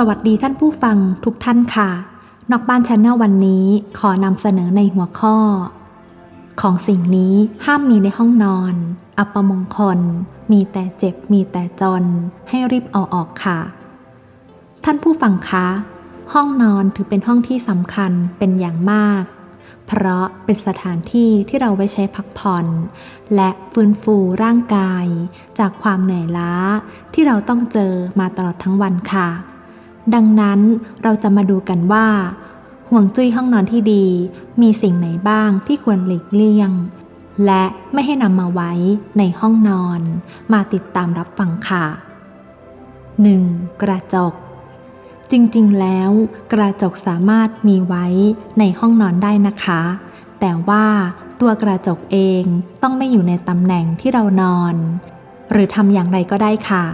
สวัสดีท่านผู้ฟังทุกท่านค่ะ นอกบ้านชาแนลวันนี้ขอนำเสนอในหัวข้อ ของสิ่งนี้ห้ามมีในห้องนอน อัปมงคล มีแต่เจ็บมีแต่จน ให้รีบเอาออกค่ะ ท่านผู้ฟังคะ ห้องนอนถือเป็นห้องที่สำคัญเป็นอย่างมาก เพราะเป็นสถานที่ที่เราไว้ใช้พักผ่อน และฟื้นฟูร่างกาย จากความเหนื่อยล้าที่เราต้องเจอมาตลอดทั้งวันค่ะ ดังนั้นเราจะมาดูกันว่า ห่วงจุ้ยห้องนอนที่ดี มีสิ่งไหนบ้างที่ควรหลีกเลี่ยง และไม่ให้นำมาไว้ในห้องนอน มาติดตามรับฟังค่ะ 1. กระจก จริงๆ แล้ว กระจกสามารถมีไว้ในห้องนอนได้นะคะ แต่ว่าตัวกระจกเองต้องไม่อยู่ในตำแหน่งที่เรานอน หรือทำอย่างไรก็ได้ค่ะ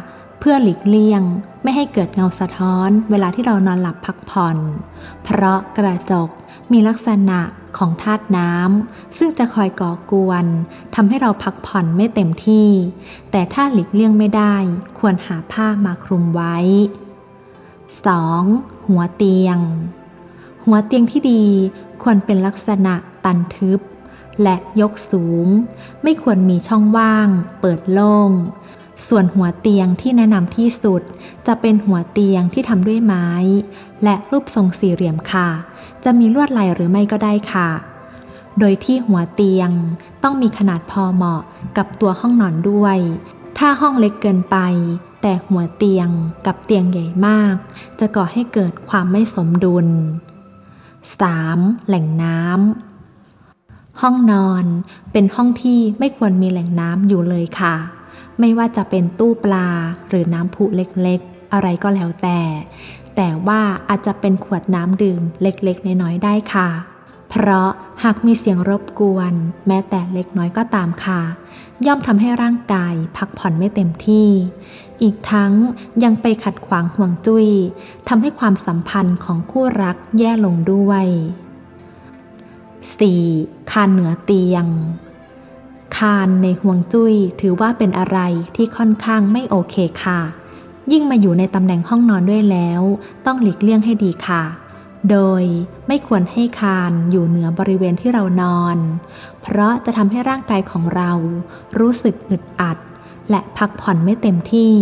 เพื่อหลีกเลี่ยง ไม่ให้เกิดเงาสะท้อน เวลาที่เรานอนหลับพักผ่อน เพราะกระจกมีลักษณะของธาตุน้ำซึ่งจะคอยก่อกวนทำให้เราพักผ่อนไม่เต็มที่ แต่ถ้าหลีกเลี่ยงไม่ได้ ควรหาผ้ามาคลุมไว้ 2. หัวเตียง หัวเตียงที่ดีควรเป็นลักษณะตันทึบ และยกสูง ไม่ควรมีช่องว่าง เปิดโล่ง ส่วนหัวเตียงที่แนะนำที่สุด จะเป็นหัวเตียงที่ทำด้วยไม้ และรูปทรงสี่เหลี่ยมค่ะ จะมีลวดลายหรือไม่ก็ได้ค่ะ โดยที่หัวเตียงต้องมีขนาดพอเหมาะกับตัวห้องนอนด้วย ถ้าห้องเล็กเกินไป แต่หัวเตียงกับเตียงใหญ่มาก จะก่อให้เกิดความไม่สมดุล 3. แหล่งน้ำห้องนอนเป็นห้องที่ไม่ควรมีแหล่งน้ำอยู่เลยค่ะ ไม่ว่าจะเป็นตู้ปลาหรือน้ำพุเล็กๆ อะไรก็แล้วแต่ แต่ว่าอาจจะเป็นขวดน้ำดื่มเล็กๆ น้อยๆ ได้ค่ะ เพราะหากมีเสียงรบกวน แม้แต่เล็กน้อยก็ตามค่ะ ย่อมทำให้ร่างกายพักผ่อนไม่เต็มที่ อีกทั้งยังไปขัดขวางห่วงจุ้ยทำให้ความสัมพันธ์ของคู่รักแย่ลงด้วย 4. คานเหนือเตียงานในห่วงจุ้ยถือว่าเป็นอะไรที่ค่อนข้างไม่โอเคค่ะ ยิ่งมาอยู่ในตำแหน่งห้องนอนด้วยแล้ว ต้องหลีกเลี่ยงให้ดีค่ะ โดยไม่ควรให้คานอยู่เหนือบริเวณที่เรานอน เพราะจะทำให้ร่างกายของเรา รู้สึกอึดอัด และพักผ่อนไม่เต็มที่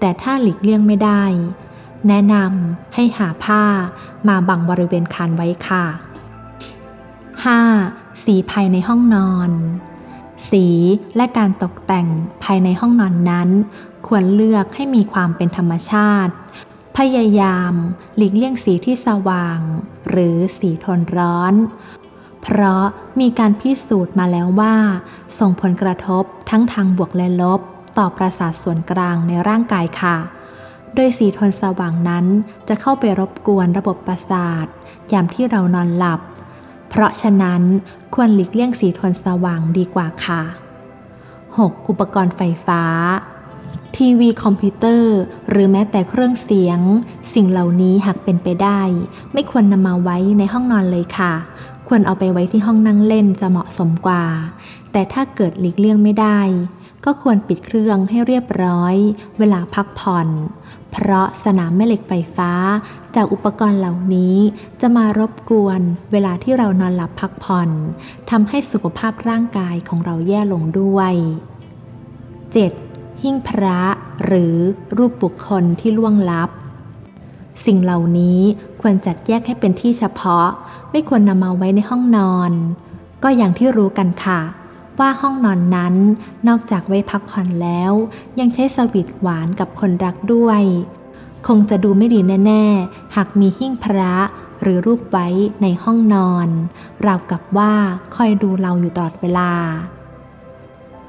แต่ถ้าหลีกเลี่ยงไม่ได้ แนะนำให้หาผ้ามาบังบริเวณคานไว้ค่ะ 5. สีภายในห้องนอน สีและการตกแต่งภายในห้องนอนนั้น ควรเลือกให้มีความเป็นธรรมชาติ พยายามหลีกเลี่ยงสีที่สว่าง หรือสีทนร้อน เพราะมีการพิสูจน์มาแล้วว่า ส่งผลกระทบทั้งทางบวกและลบ ต่อประสาทส่วนกลางในร่างกายค่ะ โดยสีทนสว่างนั้นจะเข้าไปรบกวนระบบประสาท ยามที่เรานอนหลับ เพราะฉะนั้นควรหลีกเลี่ยงสีโทนสว่างดีกว่าค่ะ 6. อุปกรณ์ไฟฟ้า ทีวีคอมพิวเตอร์ หรือแม้แต่เครื่องเสียง สิ่งเหล่านี้หากเป็นไปได้ ไม่ควรนำมาไว้ในห้องนอนเลยค่ะ ควรเอาไปไว้ที่ห้องนั่งเล่นจะเหมาะสมกว่า แต่ถ้าเกิดหลีกเลี่ยงไม่ได้ ก็ควรปิดเครื่องให้เรียบร้อย เวลาพักผ่อน เพราะสนามแม่เหล็กไฟฟ้า จากอุปกรณ์เหล่านี้จะมารบกวนเวลาที่เรานอนหลับพักผ่อนทำให้สุขภาพร่างกายของเราแย่ลงด้วย 7. หิ้งพระหรือรูปบุคคลที่ล่วงลับ สิ่งเหล่านี้ควรจัดแยกให้เป็นที่เฉพาะ ไม่ควรนำมาไว้ในห้องนอน ก็อย่างที่รู้กันค่ะ ว่าห้องนอนนั้นนอกจากไว้พักผ่อนแล้ว ยังใช้สวิตหวานกับคนรักด้วย คงจะดูไม่ดีแน่ ๆ หากมีหิ้งพระหรือรูปไว้ในห้องนอน ราวกับว่าคอยดูเราอยู่ตลอดเวลา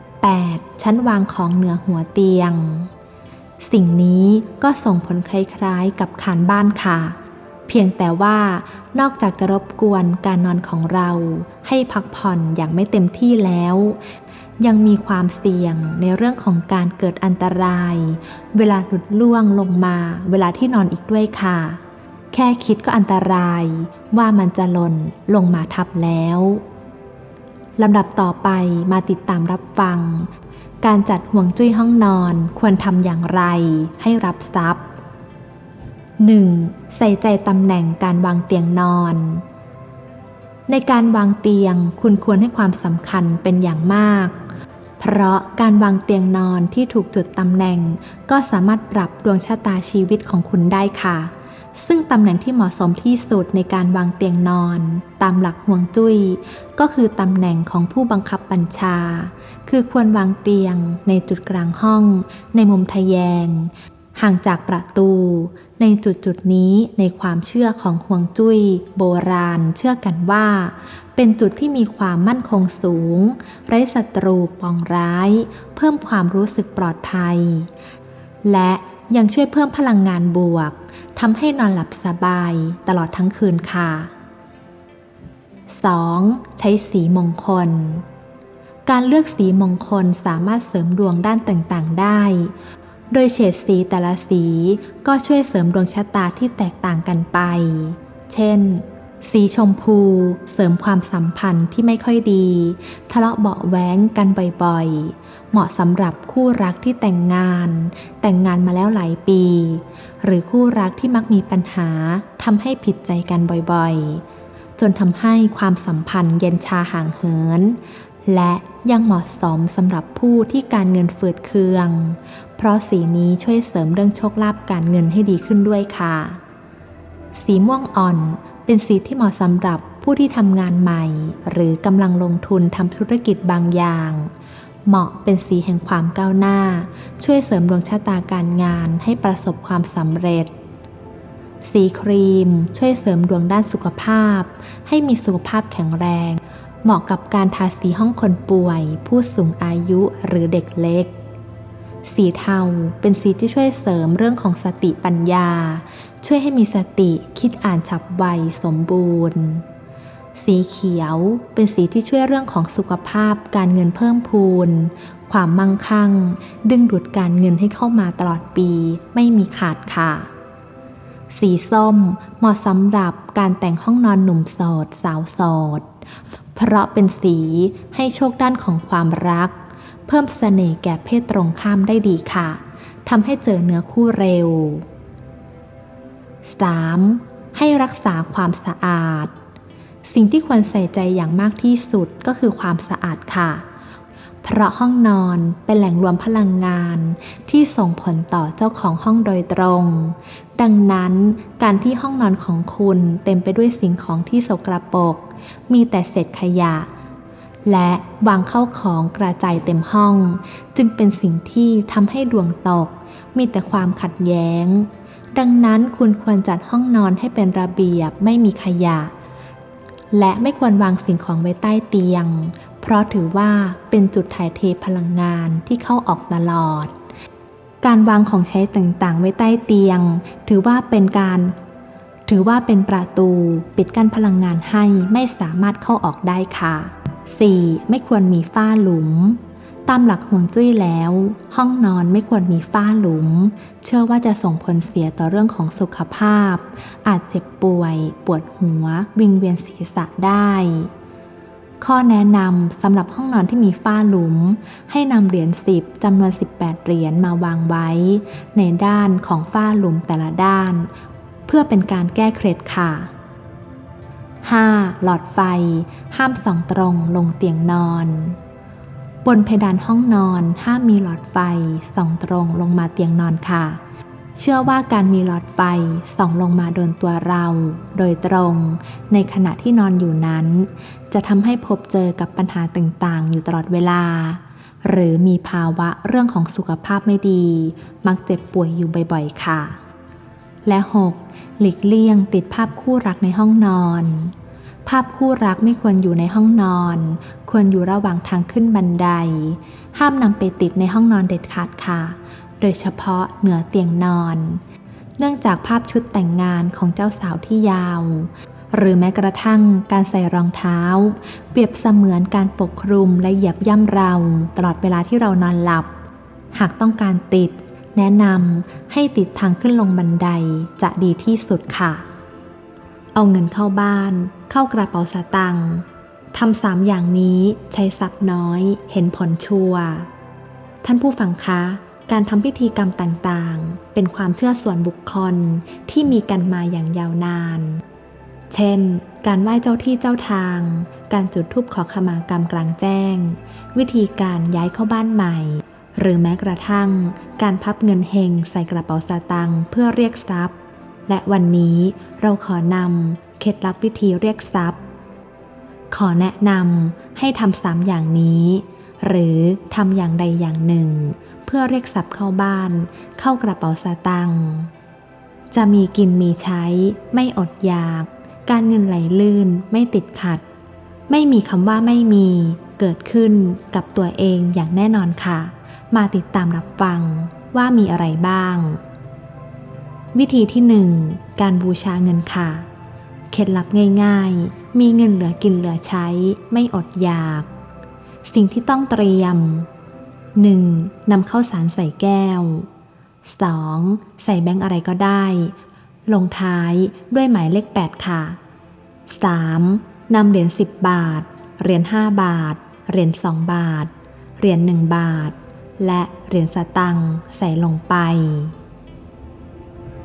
8. ชั้นวางของเหนือหัวเตียง สิ่งนี้ก็ส่งผลคล้ายๆกับคานบ้านค่ะ เพียงแต่ว่านอกจากจะรบกวนการนอนของเราให้พักผ่อนอย่างไม่เต็มที่แล้ว ยังมีความเสี่ยงในเรื่องของการเกิดอันตราย เวลาหลุดล่วงลงมา เวลาที่นอนอีกด้วยค่ะ แค่คิดก็อันตรายว่ามันจะหล่นลงมาทับแล้วลำดับต่อไปมาติดตามรับฟัง การจัดห่วงจุ้ยห้องนอนควรทำอย่างไรให้รับทรัพย์ 1. ใส่ใจตำแหน่งการวางเตียงนอน ในการวางเตียงคุณควรให้ความสำคัญเป็นอย่างมาก เพราะการวางเตียงนอนที่ถูกจุดตำแหน่ง ก็สามารถปรับดวงชะตาชีวิตของคุณได้ค่ะ ซึ่งตำแหน่งที่เหมาะสมที่สุดในการวางเตียงนอน ตามหลักห่วงจุ้ย ก็คือตำแหน่งของผู้บังคับบัญชา คือควรวางเตียงในจุดกลางห้อง ในมุมทะแยง ห่างจากประตู ในจุดจุดนี้ในความเชื่อของห่วงจุ้ย โบราณ เชื่อกันว่า เป็นจุดที่มีความมั่นคงสูง ไร้ศัตรูปองร้าย เพิ่มความรู้สึกปลอดภัย และยังช่วยเพิ่มพลังงานบวกทำให้นอนหลับสบายตลอดทั้งคืนค่ะ 2. ใช้สีมงคล การเลือกสีมงคลสามารถเสริมดวงด้านต่างๆได้ โดยเฉดสีแต่ละสีก็ช่วยเสริมดวงชะตาที่แตกต่างกันไป เช่น สีชมพูเสริมความสัมพันธ์ที่ไม่ค่อยดี ทะเลาะเบาะแว้งกันบ่อยๆ เหมาะสำหรับคู่รักที่แต่งงาน แต่งงานมาแล้วหลายปี หรือคู่รักที่มักมีปัญหาทำให้ผิดใจกันบ่อยๆจนทำให้ความสัมพันธ์เย็นชาห่างเหิน และยังเหมาะสมสำหรับผู้ที่การเงินฝืดเคือง เพราะสีนี้ช่วยเสริมเรื่องโชคลาภการเงินให้ดีขึ้นด้วยค่ะ สีม่วงอ่อนเป็นสีที่เหมาะสำหรับผู้ที่ทำงานใหม่ หรือกำลังลงทุนทำธุรกิจบางอย่าง เหมาะเป็นสีแห่งความก้าวหน้า ช่วยเสริมดวงชะตาการงานให้ประสบความสำเร็จสีครีม ช่วยเสริมดวงด้านสุขภาพ ให้มีสุขภาพแข็งแรง เหมาะกับการทาสีห้องคนป่วย ผู้สูงอายุหรือเด็กเล็ก สีเทาเป็นสีที่ช่วยเสริมเรื่องของสติปัญญา ช่วยให้มีสติคิดอ่านฉับไวสมบูรณ์สีเขียวเป็นสีที่ช่วยเรื่องของสุขภาพการเงินเพิ่มพูน ความมั่งคั่ง ดึงดูดการเงินให้เข้ามาตลอดปี ไม่มีขาดค่ะ สีส้มเหมาะสำหรับการแต่งห้องนอนหนุ่มโสดสาวโสด เพราะเป็นสีให้โชคด้านของความรัก เพิ่มเสน่ห์แก่เพศตรงข้ามได้ดีค่ะทำให้เจอเนื้อคู่เร็ว 3. ให้รักษาความสะอาด สิ่งที่ควรใส่ใจอย่างมากที่สุดก็คือความสะอาดค่ะ เพราะห้องนอนเป็นแหล่งรวมพลังงานที่ส่งผลต่อเจ้าของห้องโดยตรง ดังนั้นการที่ห้องนอนของคุณเต็มไปด้วยสิ่งของที่สกรปรกมีแต่เศษขยะ และวางเข้าของกระจายเต็มห้อง จึงเป็นสิ่งที่ทำให้ดวงตก มีแต่ความขัดแย้ง ดังนั้นคุณควรจัดห้องนอนให้เป็นระเบียบไม่มีขยะ และไม่ควรวางสิ่งของไว้ใต้เตียง เพราะถือว่าเป็นจุดถ่ายเทพลังงานที่เข้าออกตลอด การวางของใช้ต่างๆ ไว้ใต้เตียง ถือว่าเป็นการ ถือว่าเป็นประตูปิดกั้นพลังงานให้ไม่สามารถเข้าออกได้ค่ะ 4. ไม่ควรมีฝ้าหลุม ตามหลักห่วงจุ้ยแล้ว ห้องนอนไม่ควรมีฝ้าหลุม เชื่อว่าจะส่งผลเสียต่อเรื่องของสุขภาพ อาจเจ็บป่วย ปวดหัว วิงเวียนศีรษะได้ ข้อแนะนำสำหรับห้องนอนที่มีฝ้าหลุม ให้นำเหรียญ10จำนวน 18 เหรียญมาวางไว้ ในด้านของฝ้าหลุมแต่ละด้าน เพื่อเป็นการแก้เคล็ดค่ะ 5. หลอดไฟ ห้ามส่องตรงลงเตียงนอน บนเพดานห้องนอนห้ามมีหลอดไฟส่องตรงลงมาเตียงนอนค่ะ เชื่อว่าการมีหลอดไฟส่องลงมาโดนตัวเรา โดยตรงในขณะที่นอนอยู่นั้น จะทำให้พบเจอกับปัญหาต่างๆ อยู่ตลอดเวลา หรือมีภาวะเรื่องของสุขภาพไม่ดี มักเจ็บป่วยอยู่บ่อยๆ ค่ะ และ 6. หลีกเลี่ยงติดภาพคู่รักในห้องนอนภาพคู่รักไม่ควรอยู่ในห้องนอน ควรอยู่ระหว่างทางขึ้นบันได ห้ามนำไปติดในห้องนอนเด็ดขาดค่ะ โดยเฉพาะเหนือเตียงนอน เนื่องจากภาพชุดแต่งงานของเจ้าสาวที่ยาว หรือแม้กระทั่งการใส่รองเท้า เปรียบเสมือนการปกคลุมและเหยียบย่ำเรา ตลอดเวลาที่เรานอนหลับ หากต้องการติด แนะนำให้ติดทางขึ้นลงบันไดจะดีที่สุดค่ะ เอาเงินเข้าบ้าน เข้ากระเป๋าสตางค์ทำสามอย่างนี้ใช้ทรัพย์น้อย เห็นผลชัวร์ท่านผู้ฟังคะ การทำพิธีกรรมต่างๆ เป็นความเชื่อส่วนบุคคลที่มีกันมาอย่างยาวนาน เช่น การไหว้เจ้าที่เจ้าทาง การจุดธูปขอขมากรรมกลางแจ้ง วิธีการย้ายเข้าบ้านใหม่ หรือแม้กระทั่ง การพับเงินเฮงใส่กระเป๋าสตางค์เพื่อเรียกทรัพย์ และวันนี้เราขอนำเคล็ดลับวิธีเรียกทรัพย์ ขอแนะนำให้ทำสามอย่างนี้ หรือทำอย่างใดอย่างหนึ่ง เพื่อเรียกทรัพย์เข้าบ้าน เข้ากระเป๋าสตางค์จะมีกินมีใช้ ไม่อดอยาก การเงินไหลลื่นไม่ติดขัด ไม่มีคำว่าไม่มี เกิดขึ้นกับตัวเองอย่างแน่นอนค่ะ มาติดตามรับฟังว่ามีอะไรบ้าง วิธีที่หนึ่งการบูชาเงินค่ะ เคล็ดลับง่าย ๆ มีเงินเหลือกินเหลือใช้ ไม่อดอยาก สิ่งที่ต้องเตรียม 1. นำข้าวสารใส่แก้ว 2. ใส่แบงค์อะไรก็ได้ ลงท้ายด้วยหมายเลข 8 ค่ะ 3. นำเหรียญ10 บาท เหรียญ5บาท เหรียญ2บาท เหรียญ1บาท และเหรียญสตังค์ใส่ลงไป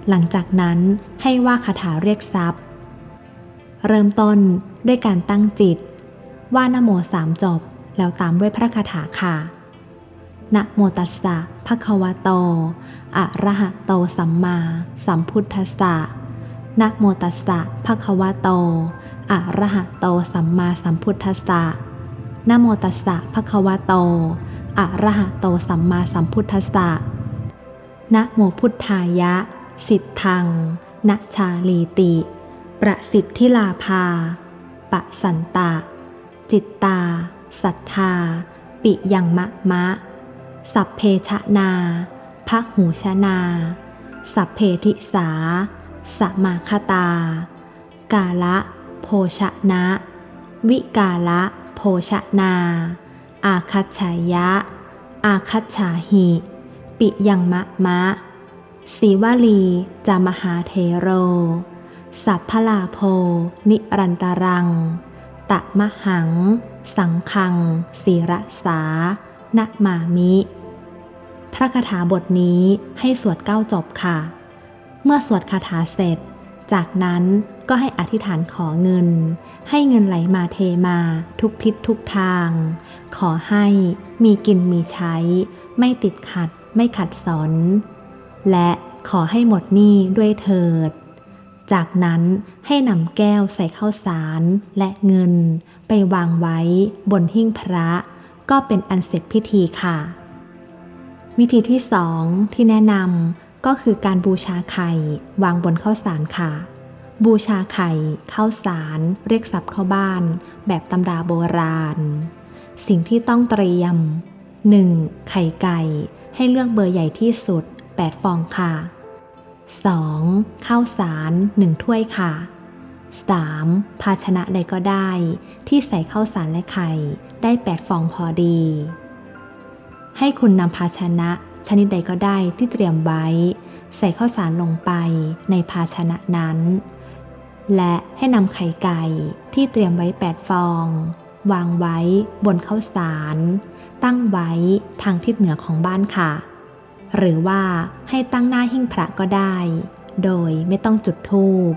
หลังจากนั้นให้ว่าคาถาเรียกทรัพย์ เริ่มต้นด้วยการตั้งจิต ว่านโมสามจบแล้วตามด้วยพระคาถาค่ะ นะโมตัสสะภะคะวะโต อะระหะโตสัมมาสัมพุทธัสสะนะโมตัสสะภะคะวะโต อะระหะโตสัมมาสัมพุทธัสสะนะโมตัสสะภะคะวะโต อะระหะโตสัมมาสัมพุทธัสสะนะโมพุทธายะ สิทธังนะชาลีติ ประสิทธิลาภา ปะสันตะ จิตตาศรัทธา ปิยังมะมะ สัพเพชะนาพระหูชนา สัพเพทิสา สมาคตา กาละ โภชนะ วิกาละ โภชนา อาคัจฉายะ อาคัจฉาหิ ปิยังมะมะสีวลีจามหาเทโร สัพพลาโพ นิรันตรัง ตะมหัง สังคัง สีรสา นะมามิ พระคาถาบทนี้ให้สวดเก้าจบค่ะ เมื่อสวดคาถาเสร็จ จากนั้นก็ให้อธิษฐานขอเงิน ให้เงินไหลมาเทมาทุกทิศทุกทาง ขอให้มีกินมีใช้ ไม่ติดขัด ไม่ขัดสน และขอให้หมดหนี้ด้วยเถิด จากนั้นให้นำแก้วใส่ข้าวสารและเงิน ไปวางไว้บนหิ้งพระ ก็เป็นอันเสร็จพิธีค่ะ วิธีที่สองที่แนะนำก็คือการบูชาไข่วางบนข้าวสารค่ะ บูชาไข่ข้าวสาร เรียกทรัพย์เข้าบ้าน แบบตำราโบราณ สิ่งที่ต้องเตรียม 1. ไข่ไก่ให้เลือกเบอร์ใหญ่ที่สุด 8 ฟองค่ะ 2. ข้าวสาร 1 ถ้วยค่ะ 3. ภาชนะใดก็ได้ ที่ใส่ข้าวสารและไข่ ได้ 8 ฟองพอดี ให้คุณนำภาชนะ ชนิดใดก็ได้ที่เตรียมไว้ ใส่ข้าวสารลงไปในภาชนะนั้น และให้นำไข่ไก่ที่เตรียมไว้ 8 ฟอง วางไว้บนข้าวสาร ตั้งไว้ทางทิศเหนือของบ้านค่ะ หรือว่าให้ตั้งหน้าหิ้งพระก็ได้ โดยไม่ต้องจุดธูป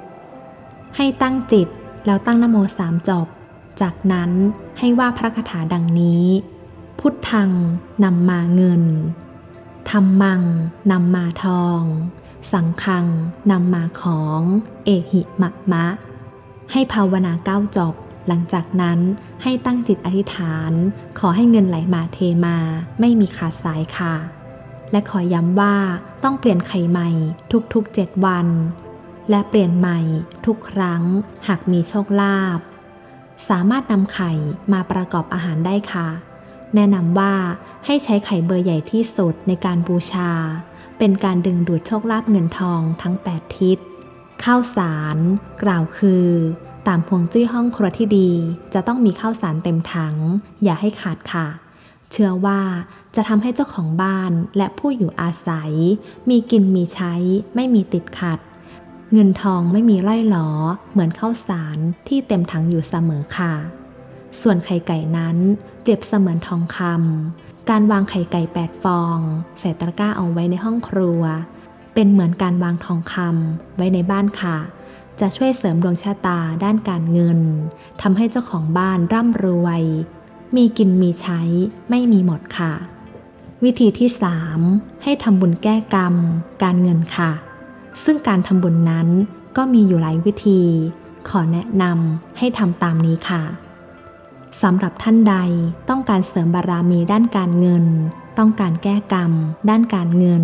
ให้ตั้งจิตแล้วตั้งนโมสามจบ จากนั้นให้ว่าพระคาถาดังนี้ พุทธังนำมาเงินธรรมังนำมาทอง สังคังนำมาของ เอหิมะมะ ให้ภาวนาเก้าจบ หลังจากนั้นให้ตั้งจิตอธิษฐาน ขอให้เงินไหลมาเทมาไม่มีขาดสายค่ะ และขอย้ำว่าต้องเปลี่ยนไข่ใหม่ทุกๆ7วัน และเปลี่ยนใหม่ทุกครั้งหากมีโชคลาภ สามารถนำไข่มาประกอบอาหารได้ค่ะ แนะนำว่าให้ใช้ไข่เบอร์ใหญ่ที่สุดในการบูชา เป็นการดึงดูดโชคลาภเงินทองทั้ง 8 ทิศ ข้าวสาร กล่าวคือ ตามพวงจุ้ยห้องครัวที่ดี จะต้องมีข้าวสารเต็มถัง อย่าให้ขาดค่ะ เชื่อว่าจะทำให้เจ้าของบ้านและผู้อยู่อาศัย มีกินมีใช้ไม่มีติดขัด เงินทองไม่มีไล่หลอเหมือนข้าวสารที่เต็มถังอยู่เสมอค่ะ ส่วนไข่ไก่นั้นเปรียบเสมือนทองคำการวางไข่ไก่8ฟองใส่ตะกร้าเอาไว้ในห้องครัว เป็นเหมือนการวางทองคำไว้ในบ้านค่ะ จะช่วยเสริมดวงชะตาด้านการเงินทำให้เจ้าของบ้านร่ำรวย มีกินมีใช้ไม่มีหมดค่ะ วิธีที่ 3 ให้ทำบุญแก้กรรม การเงินค่ะ ซึ่งการทำบุญนั้นก็มีอยู่หลายวิธี ขอแนะนำให้ทำตามนี้ค่ะสำหรับท่านใดต้องการเสริมบารมีด้านการเงิน ต้องการแก้กรรม ด้านการเงิน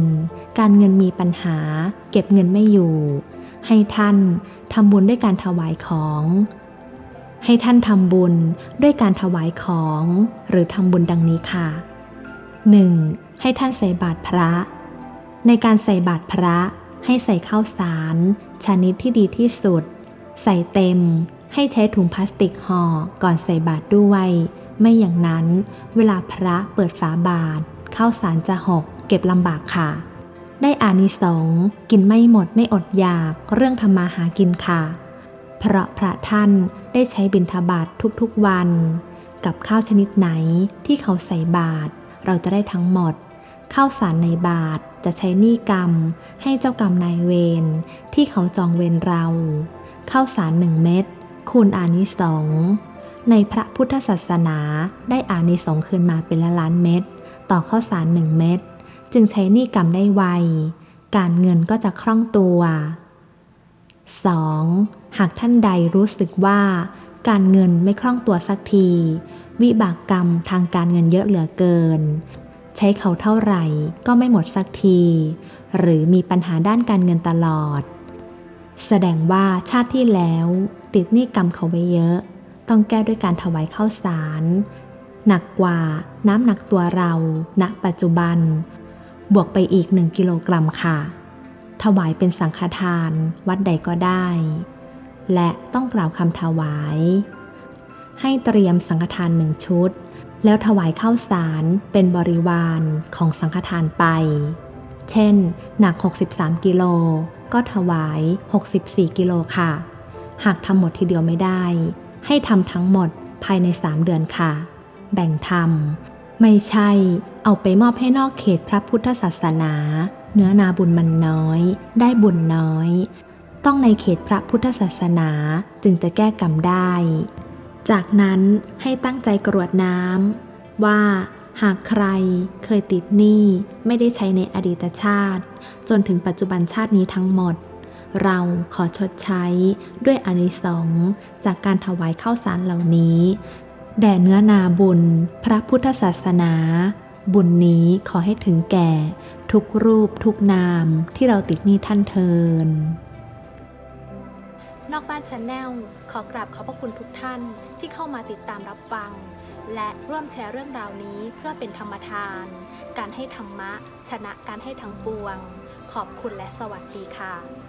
การเงินมีปัญหา เก็บเงินไม่อยู่ ให้ท่านทำบุญด้วยการถวายของ ให้ท่านทำบุญด้วยการถวายของ หรือทำบุญดังนี้ค่ะ 1. ให้ท่านใส่บาตรพระ ในการใส่บาตรพระ ให้ใส่ข้าวสาร ชนิดที่ดีที่สุด ใส่เต็ม ให้ใช้ถุงพลาสติกห่อก่อนใส่บาตรด้วย ไม่อย่างนั้น เวลาพระเปิดฝาบาตรข้าวสารจะหกเก็บลำบากค่ะ ได้อานิสงส์กินไม่หมดไม่อดอยากเรื่องทำมาหากินค่ะ เพราะพระท่านได้ใช้บิณฑบาตทุกๆวัน กับข้าวชนิดไหนที่เขาใส่บาตรเราจะได้ทั้งหมด ข้าวสารในบาตร จะใช้หนี้กรรมให้เจ้ากรรมนายเวรที่เขาจองเวรเรา เข้าสารหนึ่งเม็ดคูณอานิสงในพระพุทธศาสนาได้อานิสงคืนมาเป็นละล้านเม็ดต่อข้าวสารหนึ่งเม็ดจึงใช้หนี้กรรมได้ไว การเงินก็จะคล่องตัว 2. หากท่านใดรู้สึกว่า การเงินไม่คล่องตัวสักที วิบากกรรมทางการเงินเยอะเหลือเกิน ใช้เขาเท่าไหร่ก็ไม่หมดสักที หรือมีปัญหาด้านการเงินตลอด แสดงว่าชาติที่แล้ว ติดหนี้กรรมเขาไว้เยอะ ต้องแก้ด้วยการถวายข้าวสาร หนักกว่าน้ำหนักตัวเราณปัจจุบัน บวกไปอีก1กิโลกรัมค่ะ ถวายเป็นสังฆทาน วัดใดก็ได้ และต้องกล่าวคำถวาย ให้เตรียมสังฆทานหนึ่งชุด แล้วถวายข้าวสารเป็นบริวารของสังฆทานไป เช่น หนัก 63 กิโลก็ถวาย 64 กิโลค่ะ หากทำหมดทีเดียวไม่ได้ ให้ทำทั้งหมดภายใน 3 เดือนค่ะ แบ่งทำไม่ใช่เอาไปมอบให้นอกเขตพระพุทธศาสนา เนื้อนาบุญมันน้อย ได้บุญน้อย ต้องในเขตพระพุทธศาสนาจึงจะแก้กรรมได้ จากนั้นให้ตั้งใจกรวดน้ำว่าหากใครเคยติดหนี้ไม่ได้ใช้ในอดีตชาติ จนถึงปัจจุบันชาตินี้ทั้งหมด เราขอชดใช้ด้วยอานิสงส์จากการถวายข้าวสารเหล่านี้ แด่เนื้อนาบุญ พระพุทธศาสนา บุญนี้ขอให้ถึงแก่ ทุกรูปทุกนามที่เราติดหนี้ท่านเทิน นอกบ้านชาแนลขอกราบขอบพระคุณทุกท่านที่เข้ามาติดตามรับฟัง และร่วมแชร์เรื่องราวนี้เพื่อเป็นธรรมทาน การให้ธรรมะ ชนะการให้ทั้งปวง ขอบคุณและสวัสดีค่ะ